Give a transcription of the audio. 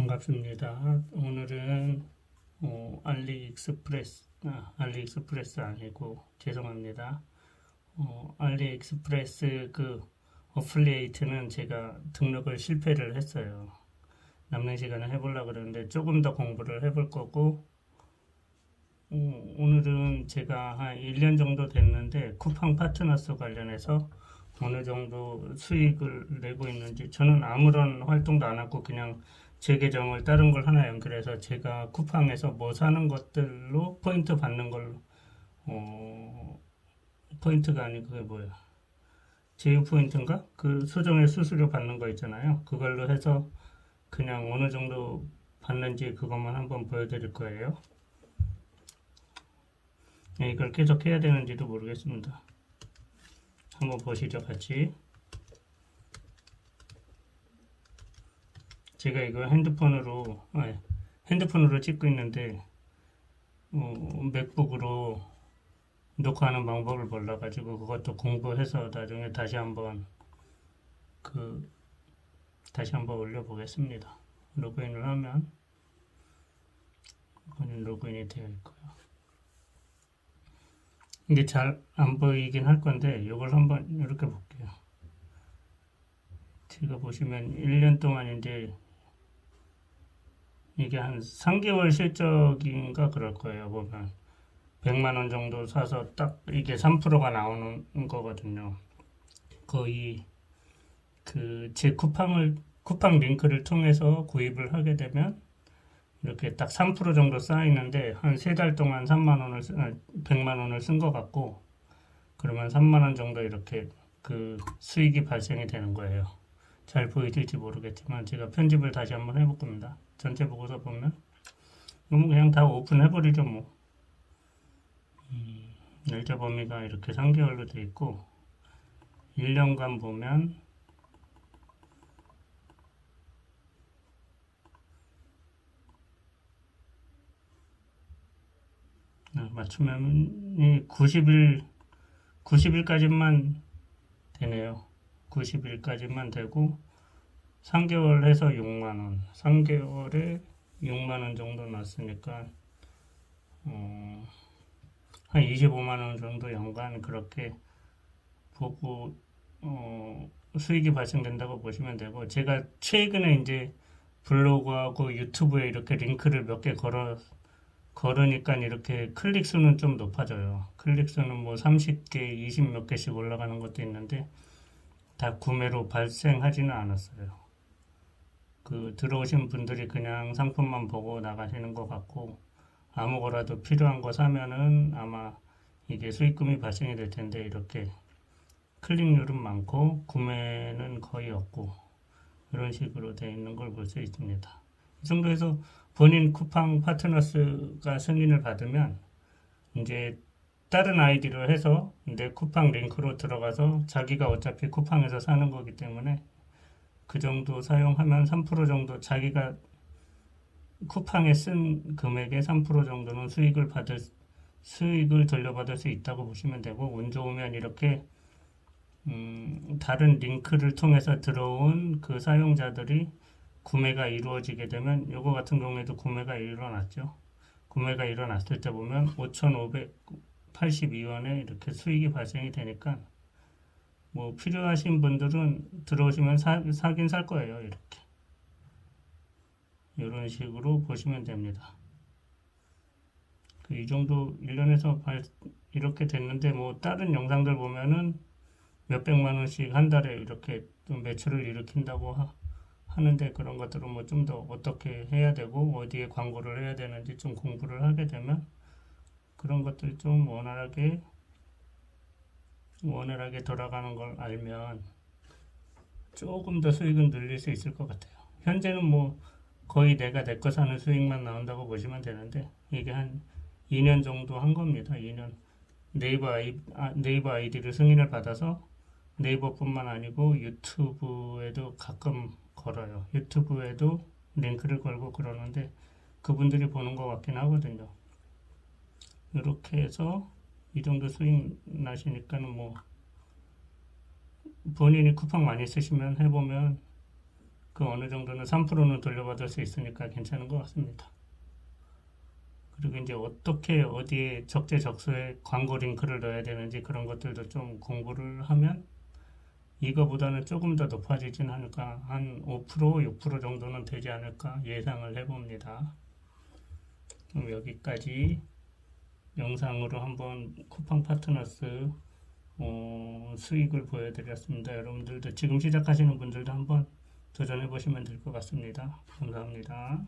반갑습니다. 오늘은 어, 알리익스프레스, 아, 알리익스프레스 아니고 죄송합니다. 어, 알리익스프레스 그 어플리에이트는 제가 등록을 실패를 했어요. 남는 시간에 해보려고 그러는데 조금 더 공부를 해볼 거고 어, 오늘은 제가 한 1년 정도 됐는데 쿠팡 파트너스 관련해서 어느 정도 수익을 내고 있는지 저는 아무런 활동도 안 하고 그냥 제 계정을 다른 걸 하나 연결해서 제가 쿠팡에서 뭐 사는 것들로 포인트 받는 걸로. 어 포인트가 아니고 그게 뭐야? 제휴 포인트인가? 그 수정의 수수료 받는 거 있잖아요. 그걸로 해서 그냥 어느 정도 받는지 그것만 한번 보여드릴 거예요. 네, 이걸 계속 해야 되는지도 모르겠습니다. 한번 보시죠 같이 제가 이거 핸드폰으로 아, 핸드폰으로 찍고 있는데 어, 맥북으로 녹화하는 방법을 몰라가지고 그것도 공부해서 나중에 다시 한번 그 다시 한번 올려보겠습니다. 로그인을 하면 이거는 로그인이 되어 있고요. 이게 잘 안 보이긴 할 건데 이걸 한번 이렇게 볼게요. 제가 보시면 1년 동안 이제 이게 한 3개월 실적인가 그럴 거예요. 보면 100만 원 정도 사서 딱 이게 3%가 나오는 거거든요. 거의 그 제 쿠팡을 쿠팡 링크를 통해서 구입을 하게 되면 이렇게 딱 3% 정도 쌓이는데 한 세 달 동안 3만 원을 쓰, 아, 100만 원을 쓴 것 같고 그러면 3만 원 정도 이렇게 그 수익이 발생이 되는 거예요. 잘 보이실지 모르겠지만 제가 편집을 다시 한번 해볼 겁니다. 전체 보고서 보면 너무 그냥 다 오픈해버리죠 뭐 음, 날짜 범위가 이렇게 3개월로 돼 있고 1년간 보면 아, 맞추면 90일 90일까지만 되네요. 90일까지만 되고 3개월 해서 6만원 3개월에 6만원 정도 났으니까 어, 한 25만원 정도 연간 그렇게 보고 어, 수익이 발생된다고 보시면 되고 제가 최근에 이제 블로그하고 유튜브에 이렇게 링크를 몇 개 걸어 걸으니까 이렇게 클릭 수는 좀 높아져요. 클릭 수는 뭐 30개, 20 몇 개씩 올라가는 것도 있는데 다 구매로 발생하지는 않았어요. 그 들어오신 분들이 그냥 상품만 보고 나가시는 것 같고 아무 거라도 필요한 거 사면은 아마 이게 수익금이 발생이 될 텐데 이렇게 클릭률은 많고 구매는 거의 없고 이런 식으로 되어 있는 걸 볼 수 있습니다. 이 정도에서 본인 쿠팡 파트너스가 승인을 받으면 이제 다른 아이디로 해서 내 쿠팡 링크로 들어가서 자기가 어차피 쿠팡에서 사는 거기 때문에 그 정도 사용하면 3% 정도 자기가 쿠팡에 쓴 금액의 3% 정도는 수익을 받을 수익을 돌려받을 수 있다고 보시면 되고 운 좋으면 이렇게 음, 다른 링크를 통해서 들어온 그 사용자들이 구매가 이루어지게 되면 요거 같은 경우에도 구매가 일어났죠. 구매가 일어났을 때 보면 5,582원에 이렇게 수익이 발생이 되니까 뭐 필요하신 분들은 들어오시면 사, 사긴 살 거예요. 이렇게. 이런 식으로 보시면 됩니다. 그 이 정도 1년에서 발, 이렇게 됐는데 뭐 다른 영상들 보면은 몇백만 원씩 한 달에 이렇게 좀 매출을 일으킨다고 하, 하는데 그런 것들은 뭐 좀 더 어떻게 해야 되고 어디에 광고를 해야 되는지 좀 공부를 하게 되면 그런 것들 좀 원활하게 원활하게 돌아가는 걸 알면 조금 더 수익은 늘릴 수 있을 것 같아요. 현재는 뭐 거의 내가 내 거 사는 수익만 나온다고 보시면 되는데 이게 한 2년 정도 한 겁니다. 2년 네이버 아이, 아, 네이버 아이디를 승인을 받아서 네이버뿐만 아니고 유튜브에도 가끔 걸어요. 유튜브에도 링크를 걸고 그러는데 그분들이 보는 것 같긴 하거든요. 이렇게 해서 이 정도 수익 나시니까는 뭐 본인이 쿠팡 많이 쓰시면 해보면 그 어느 정도는 3%는 돌려받을 수 있으니까 괜찮은 것 같습니다. 그리고 이제 어떻게 어디에 적재적소에 광고 링크를 넣어야 되는지 그런 것들도 좀 공부를 하면 이거보다는 조금 더 높아지진 않을까 한 5% 6% 정도는 되지 않을까 예상을 해봅니다. 그럼 여기까지 영상으로 한번 쿠팡 파트너스 어, 수익을 보여드렸습니다. 여러분들도 지금 시작하시는 분들도 한번 도전해 보시면 될 것 같습니다. 감사합니다.